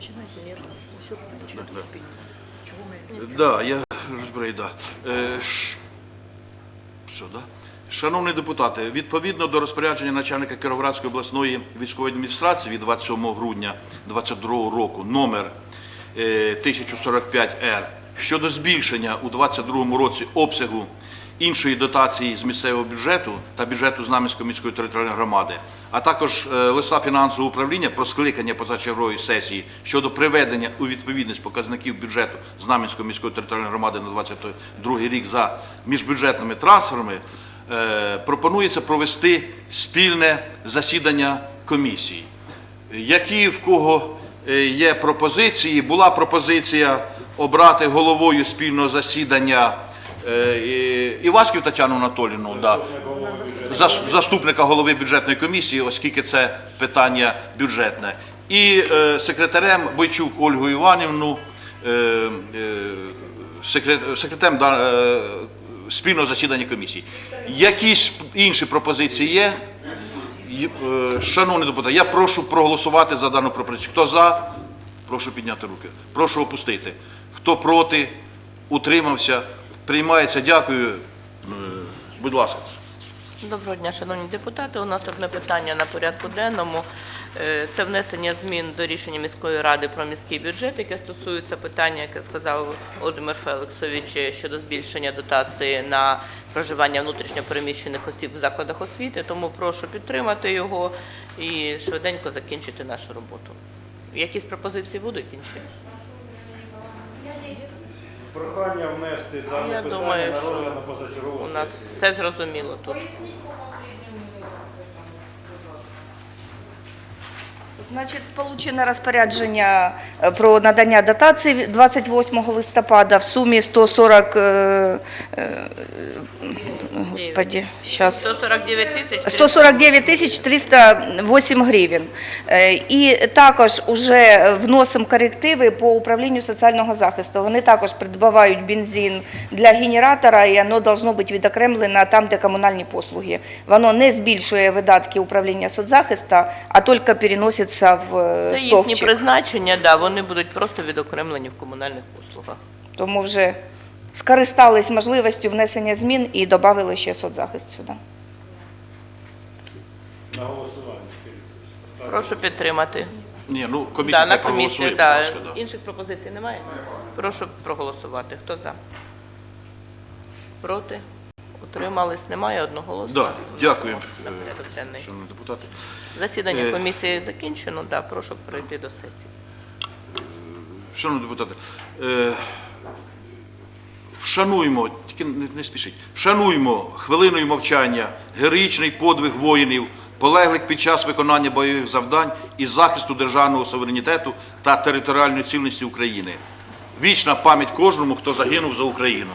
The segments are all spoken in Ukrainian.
Починайте, я все нічого не спільно. Чого ми Да, я розбираю, да. Е, ш... Все, да? Шановні депутати, відповідно до розпорядження начальника Кіровоградської обласної військової адміністрації від 27 грудня 2022 року номер е, 1045-Р щодо збільшення у 2022 році обсягу іншої дотації з місцевого бюджету та бюджету Знам'янської міської територіальної громади, а також е, листа фінансового управління про скликання позачергової сесії щодо приведення у відповідність показників бюджету Знам'янської міської територіальної громади на 2022 рік за міжбюджетними трансферами, е, пропонується провести спільне засідання комісії. Які в кого е, є пропозиції? Була пропозиція обрати головою спільного засідання Іваськів Тетяну Анатоліївну, да, заступника голови бюджетної комісії, оскільки це питання бюджетне, і е, секретарем Бойчук Ольгу Іванівну, е, е, секретарем е, спільного засідання комісії. Якісь інші пропозиції є? Е, Шановні депутати, я прошу проголосувати за дану пропозицію. Хто за? Прошу підняти руки. Прошу опустити. Хто проти? Утримався? Приймається. Дякую. Е, Будь ласка. Доброго дня, шановні депутати. У нас одне питання на порядку денному. Е, Це внесення змін до рішення міської ради про міський бюджет, яке стосується питання, яке сказав Володимир Феликсович щодо збільшення дотації на проживання внутрішньопереміщених осіб в закладах освіти. Тому прошу підтримати його і швиденько закінчити нашу роботу. Якісь пропозиції будуть інші? Прохання внести дане питання думаю, на розгляд на позачергову У нас сесію. все зрозуміло тут. Значить, получено розпорядження е, про надання дотації 28 листопада в сумі 140, е, е, господі, щас. 149 тисяч 308 гривень. Е, І також вже вносимо корективи по управлінню соціального захисту. Вони також придбавають бензин для генератора, і воно должно бути відокремлено там, де комунальні послуги. Воно не збільшує видатки управління соцзахисту, а тільки переноситься в е, Це їхні призначення, да, вони будуть просто відокремлені в комунальних послугах. Тому вже скористались можливістю внесення змін і додали ще соцзахист сюди. На голосування. Прошу підтримати. Ні, ну комісія Да, на хай проголосує, комісію, будь да. ласка. да. Інших пропозицій немає? Прошу проголосувати. Хто за? Проти? Утримались? Немає одноголосно? Да, дякую, порядок денний. шановні депутати. Засідання Е. комісії закінчено. Да, прошу перейти до сесії. Шановні депутати, е, вшануймо, тільки не, не спішіть, вшануймо хвилиною мовчання героїчний подвиг воїнів, полеглих під час виконання бойових завдань і захисту державного суверенітету та територіальної цілісності України. Вічна пам'ять кожному, хто загинув за Україну.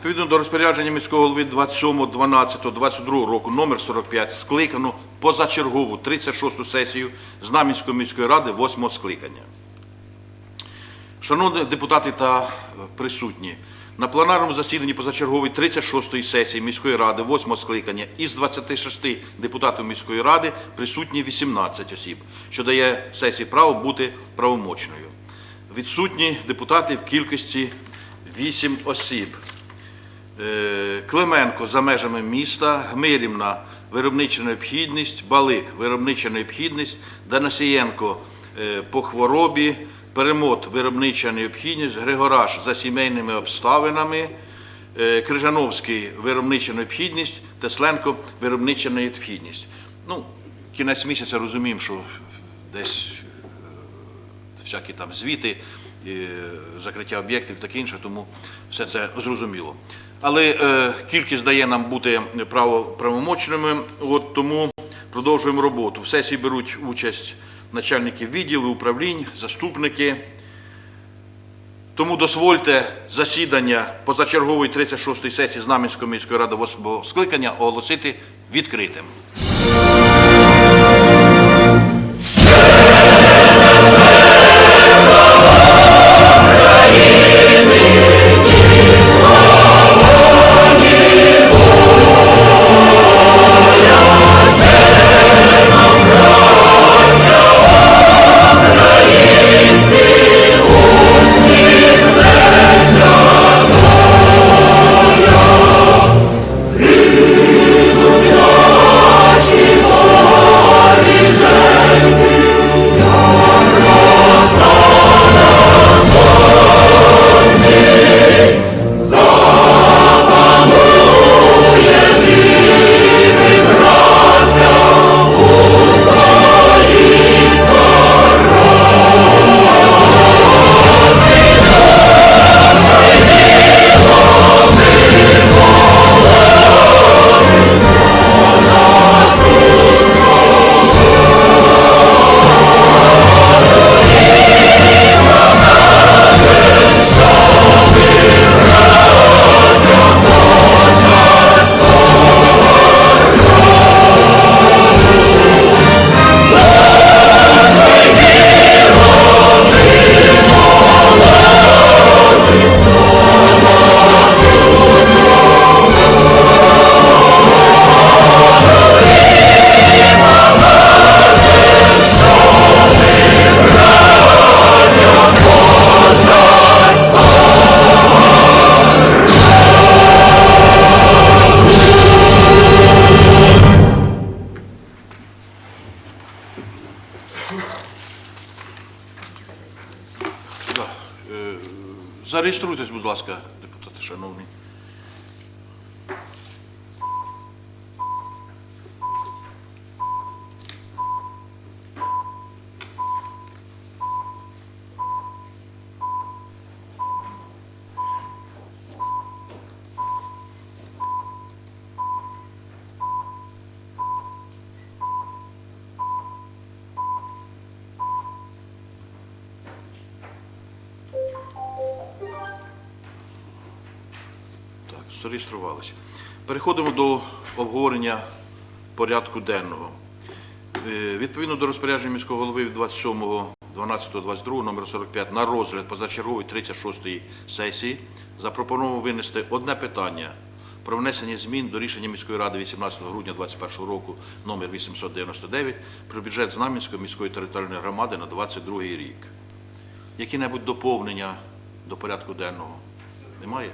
Відповідно до розпорядження міського голови 27.12.22 року номер 45 скликано позачергову 36-ту сесію Знам'янської міської ради 8-го скликання. Шановні депутати та е, присутні, на пленарному засіданні позачергової 36-ї сесії міської ради 8-го скликання із 26 депутатів міської ради присутні 18 осіб, що дає сесії право бути правомочною. Відсутні депутати в кількості 8 осіб. Е, Клименко за межами міста, Гмирівна виробнича необхідність, Балик, виробнича необхідність, Данасієнко е, по хворобі, Перемот, виробнича необхідність, Григораш за сімейними обставинами, е, Крижановський, виробнича необхідність, Тесленко, виробнича необхідність. Ну, кінець місяця розуміємо, що десь всякі там звіти, закриття об'єктів, таке інше, тому все це зрозуміло. Але е, кількість дає нам бути право правомочними, от тому продовжуємо роботу. В сесії беруть участь начальники відділів, управлінь, заступники. Тому дозвольте засідання позачергової 36-ї сесії Знам'янської міської ради 8 скликання оголосити відкритим. Зареєструйтесь, будь ласка, зареєструвалися. Переходимо до обговорення порядку денного. Е, Відповідно до розпорядження міського голови від 27.12.22 номер 45 на розгляд позачергової 36-ї сесії запропоновано винести одне питання про внесення змін до рішення міської ради 18 грудня 2021 року номер 899 про бюджет Знам'янської міської територіальної громади на 2022 рік. Які-небудь доповнення до порядку денного? Немає?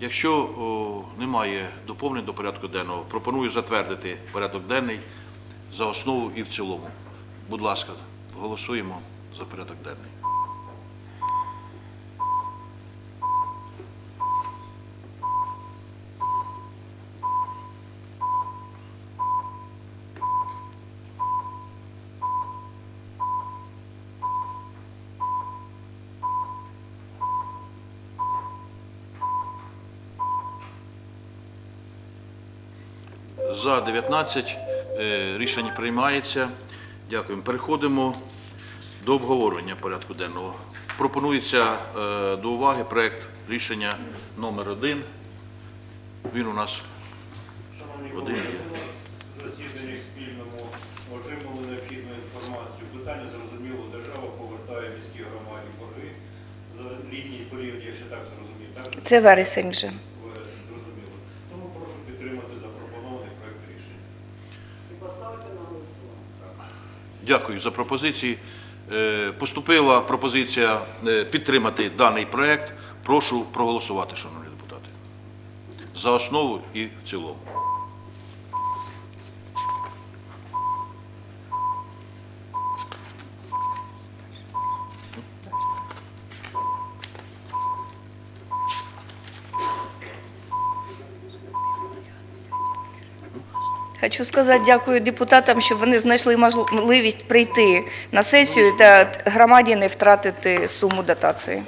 Якщо о, немає доповнень до порядку денного, пропоную затвердити порядок денний за основу і в цілому. Будь ласка, голосуємо за порядок денний. За 19 е, рішення приймається. Дякуємо. Переходимо до обговорення порядку денного. Пропонується е, до уваги проект рішення номер один. Він у нас Шановні Один колеги, є. на засіданні спільному отримали необхідну інформацію. Питання зрозуміло, держава повертає міській громаді борги за літній період, якщо так зрозумів. Це вересень вже. Вересень, зрозуміло. Тому прошу підтримати запропонований проект рішення. Дякую за пропозиції. Е, Поступила пропозиція е, підтримати даний проект. Прошу проголосувати, шановні депутати. За основу і в цілому. Хочу сказати дякую депутатам, що вони знайшли можливість прийти на сесію та громаді не втратити суму дотації.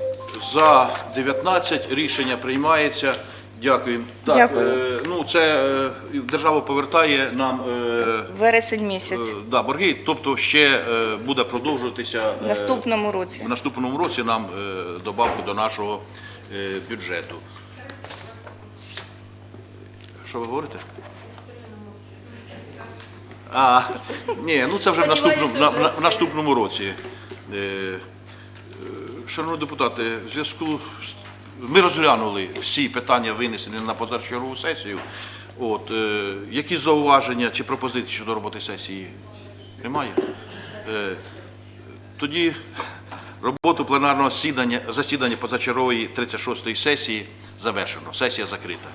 За 19 рішення приймається. Дякую. Так, Дякую. е, ну це е, держава повертає нам е, Вересень місяць е, да, борги, тобто ще е, буде продовжуватися в е, наступному році. в наступному році нам е, добавку до нашого е, бюджету. Що ви говорите? А, ні, ну це вже в наступному, на, на- в наступному році. Е, е, Шановні депутати, в зв'язку з ми розглянули всі питання, винесені на позачергову сесію. От, е, які зауваження чи пропозиції щодо роботи сесії? Немає? Е, тоді роботу пленарного засідання, засідання позачергової 36-ї сесії завершено. Сесія закрита.